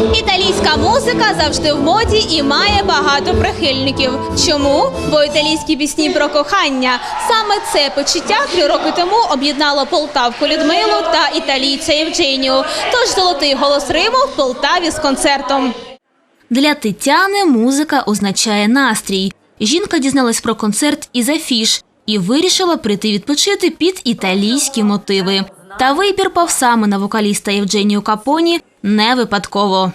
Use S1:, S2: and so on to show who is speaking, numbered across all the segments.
S1: Італійська музика завжди в моді і має багато прихильників. Чому? Бо італійські пісні про кохання. Саме це почуття три роки тому об'єднало полтавку Людмилу та італійця Євдженію. Тож золотий голос Риму в Полтаві з концертом. Для Тетяни музика означає настрій. Жінка дізналась про концерт із афіш і вирішила прийти відпочити під італійські мотиви. Та вибір пав саме на вокаліста Євдженію Капоні не випадково.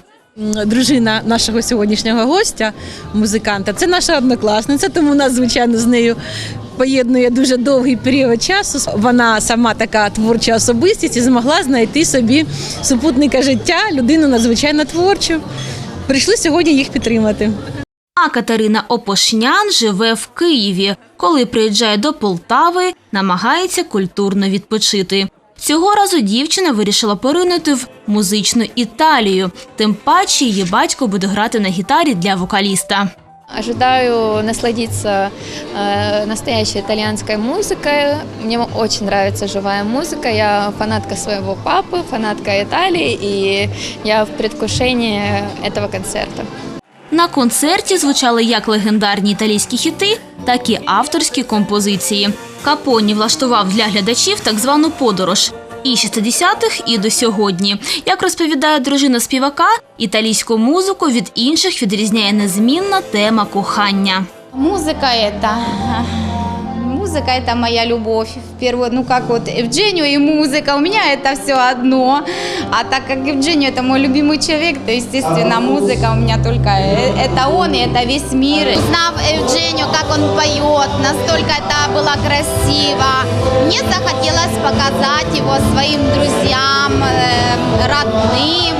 S2: дружина нашого сьогоднішнього гостя, музиканта. Це наша однокласниця, тому нас, звичайно, з нею поєднує дуже довгий період часу. Вона сама така творча особистість і змогла знайти собі супутника життя, людину надзвичайно творчу. Прийшли сьогодні їх підтримати.
S1: А Катерина Опошнян живе в Києві. Коли приїжджає до Полтави, намагається культурно відпочити. Цього разу дівчина вирішила поринути в музичну Італію. Тим паче її батько буде грати на гітарі для вокаліста.
S3: Ожидаю насладиться э, настоящей итальянской музыкой. Мне очень нравится живая музыка. Я фанатка своего папы, фанатка Италии, и я в предвкушении этого концерта.
S1: На концерті звучали як легендарні італійські хіти, так і авторські композиції. Капоні влаштував для глядачів так звану подорож. І 60-х, і до сьогодні. Як розповідає дружина співака, італійську музику від інших відрізняє незмінна тема кохання.
S4: Музика это... Музыка это моя любовь. В первую, ну как вот Евгению и музыка, у меня это все одно. А так как Евгению это мой любимый человек, то естественно музыка у меня только э, это он и это весь мир. Узнав Евгению, как он поет, настолько это было красиво. Мне захотелось показать его своим друзьям, э, родным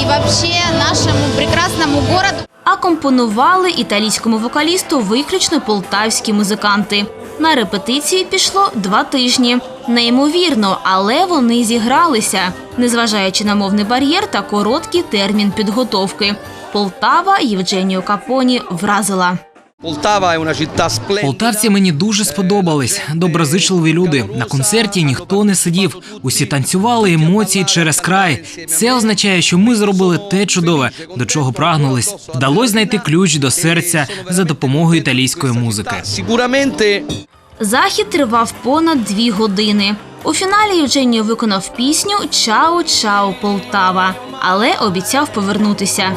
S4: и вообще нашему прекрасному городу.
S1: А компонували італійському вокалісту виключно полтавські музиканти. На репетиції пішло два тижні. Неймовірно, але вони зігралися, незважаючи на мовний бар'єр та короткий термін підготовки. Полтава Євгенію Капоні вразила.
S5: Poltava è una città splendida.
S6: Полтавці мені дуже сподобались. Доброзичливі люди. На концерті ніхто не сидів. Усі танцювали емоції через край. Це означає, що ми зробили те чудове, до чого прагнулись. Вдалося знайти ключ до серця за допомогою італійської музики.
S5: Sicuramente
S1: Захід тривав понад дві години. У фіналі Євдженію виконав пісню Чао, чао, Полтава, але обіцяв повернутися.